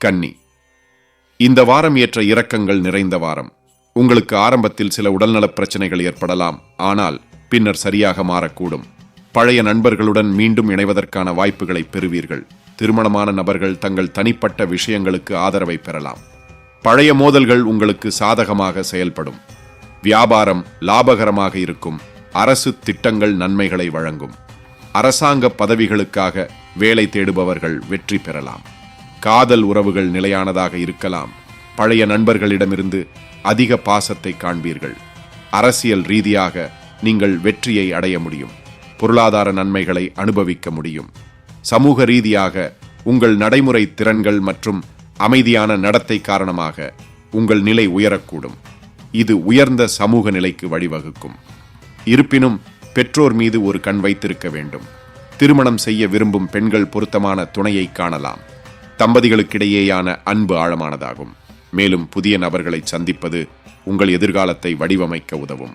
கன்னி. இந்த வாரம் ஏற்ற இரக்கங்கள் நிறைந்த வாரம். உங்களுக்கு ஆரம்பத்தில் சில உடல்நலப் பிரச்சனைகள் ஏற்படலாம். ஆனால் பின்னர் சரியாக மாறக்கூடும். பழைய நண்பர்களுடன் மீண்டும் இணைவதற்கான வாய்ப்புகளை பெறுவீர்கள். திருமணமான நபர்கள் தங்கள் தனிப்பட்ட விஷயங்களுக்கு ஆதரவை பெறலாம். பழைய மோதல்கள் உங்களுக்கு சாதகமாக செயல்படும். வியாபாரம் லாபகரமாக இருக்கும். அரசு திட்டங்கள் நன்மைகளை வழங்கும். அரசாங்க பதவிகளுக்காக வேலை தேடுபவர்கள் வெற்றி பெறலாம். காதல் உறவுகள் நிலையானதாக இருக்கலாம். பழைய நண்பர்களிடமிருந்து அதிக பாசத்தை காண்பீர்கள். அரசியல் ரீதியாக நீங்கள் வெற்றியை அடைய முடியும். பொருளாதார நன்மைகளை அனுபவிக்க முடியும். சமூக ரீதியாக உங்கள் நடைமுறை திறன்கள் மற்றும் அமைதியான நடத்தை காரணமாக உங்கள் நிலை உயரக்கூடும். இது உயர்ந்த சமூக நிலைக்கு வழிவகுக்கும். இருப்பினும் பெற்றோர் மீது ஒரு கண் வைத்திருக்க வேண்டும். திருமணம் செய்ய விரும்பும் பெண்கள் பொருத்தமான துணையை காணலாம். தம்பதிகளுக்கிடையேயான அன்பு ஆழமானதாகும். மேலும் புதிய நபர்களை சந்திப்பது உங்கள் எதிர்காலத்தை வடிவமைக்க உதவும்.